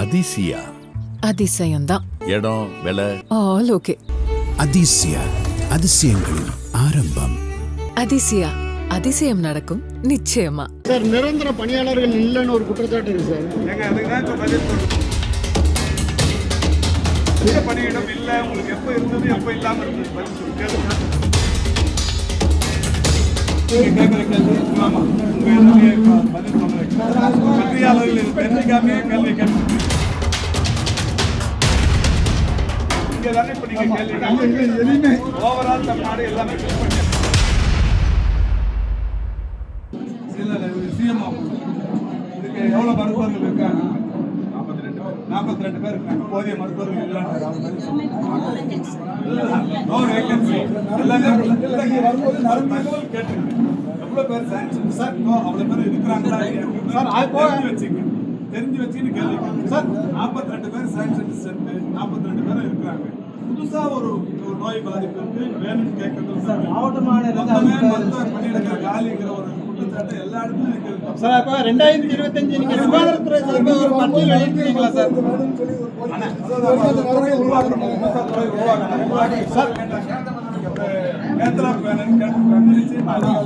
அதிசயா. அதிசயம்தான். இடம் விலை? All okay. அதிசய அதிசயங்களின் ஆரம்பம். அதிசயா அதிசயம் நடக்கும் நிச்சயமா. சார் நிரந்தர பணியாளர்கள் இல்லைன்னு ஒரு குற்றச்சாட்டு இருக்கு சார். பதில் பணியிடம் இல்லை உங்களுக்கு எப்போ இருந்தது எப்போ இல்லாமல் இருந்தது? பதில் சொல்லு கேளுங்க. நீங்க கேட்குற கேள்வி இங்க தானே இப்போ நீங்க கேள்வி ஓவரால் தமிழ்நாடு எல்லாமே பண்ணி இல்ல இல்ல இது சிஎம் இதுக்கு எவ்வளவு மருத்துவர்கள் இருக்காங்க? நாற்பத்தி ரெண்டு பேர். நாற்பத்தி ரெண்டு பேர் இருக்காங்க. போதிய மருத்துவர்கள். இல்ல, no vacancy. எல்லாமே வரும்போது நான் தகவல் கேட்டுங்க. எவ்வளவு பேர் சார் இப்போ அவ்வளவு பேர் இருக்கிறாங்களா? சார் தெரிஞ்சு வச்சுங்க தெரிஞ்சு வச்சுன்னு கேள்வி. சார் நாற்பத்தி ரெண்டு பேர் சாங்ஷன் சேர்ந்து நாற்பத்தி ரெண்டு பேரும் இருக்கிறாங்க புதுசா ஒரு ஒரு நோய் பாதிப்பு இருக்கு வேணும்னு கேட்கறது சார் மாவட்ட மொத்தமே மருத்துவ பணியிடங்கிற காலிங்கிற ஒரு குற்றச்சாட்டு எல்லா இடத்துலயும் சார் அப்போ ரெண்டாயிரத்தி இருபத்தஞ்சு நீங்க சுகாதாரத்துறை சார்பாக ஒரு பட்டியல் வெளியிட்டிருக்கீங்களா சார்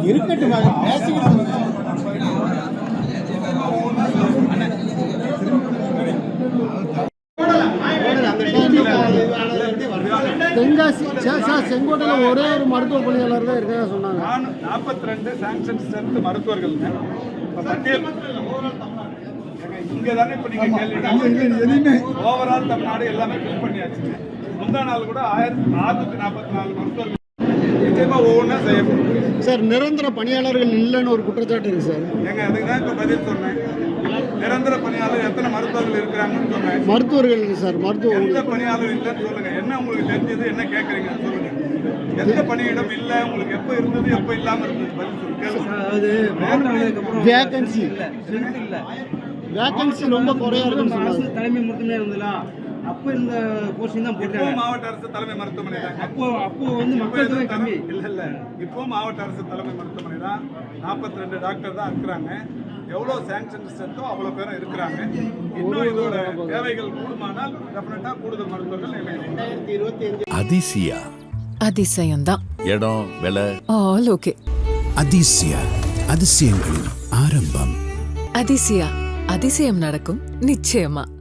இருக்கட்டும் பேசிக்கிட்டு தென்காசி சார் செங்கோட்டையில் ஒரே ஒரு மருத்துவ பணியாளர் தான் இருக்கதா சொன்னாங்க. நாற்பத்தி ரெண்டு சாங்ஷன் சேர்த்து மருத்துவர்கள் பட்டியல் இங்க தானே இப்ப நீங்க கேள்வி ஓவரால் தமிழ்நாடு எல்லாமே ஃபில் பண்ணியாச்சு முந்தா நாள் கூட ஆயிரத்தி அறுநூத்தி நாற்பத்தி நாலு மருத்துவர்கள் நிச்சயமா ஒவ்வொன்றா செய்யப்படும். சார் நிரந்தர பணியாளர்கள் இல்லைன்னு ஒரு குற்றச்சாட்டு இருக்கு சார். ஏங்க அதுக்கு தான் இப்ப பதில் சொன்னேன். நிரந்தர பணியாளர் எத்தனை மருத்துவர்கள் இருக்கிறாங்கன்னு சொன்னேன் மருத்துவர்கள் சார் மருத்துவ எந்த பணியாளர் இல்லைன்னு சொல்லுங்க. என்ன உங்களுக்கு தெரிஞ்சது என்ன கேட்குறீங்க சொல்லுங்க. எந்த பணியிடம் இல்லை உங்களுக்கு எப்போ இருந்தது எப்போ இல்லாமல் இருந்தது? பதில் சொல்லுங்க. வேகன்சி வேகன்சி ரொம்ப குறையா இருக்குன்னு சொன்னாங்க. அரசு தலைமை மருத்துவமனை இருந்ததுல அப்போ இந்த போஸ்டிங் தான் போட்டாங்க. மாவட்ட அரசு தலைமை மருத்துவமனை அப்போ அப்போ வந்து மக்கள் தொகை கம்மி. இல்ல இல்ல. இப்போ மாவட்ட அரசு தலைமை மருத்துவமனை தான். நாற்பத்தி ரெண்டு டாக்டர் தான் இருக்கிறாங்க. எவ்வளோ சாங்ஷன் ஸ்ட்ரென்த்தோ அவ்வளோ பேரும் இருக்கிறாங்க. இன்னும் இதோட தேவைகள் கூடுமானால் டெஃபினட்டாக கூடுதல் மருத்துவர்கள் அதிசயா. அதிசயம்தான். இடம் விலை? ஆல் ஓகே அதிசய அதிசயங்களின் ஆரம்பம். அதிசயா அதிசயம் நடக்கும் நிச்சயமா.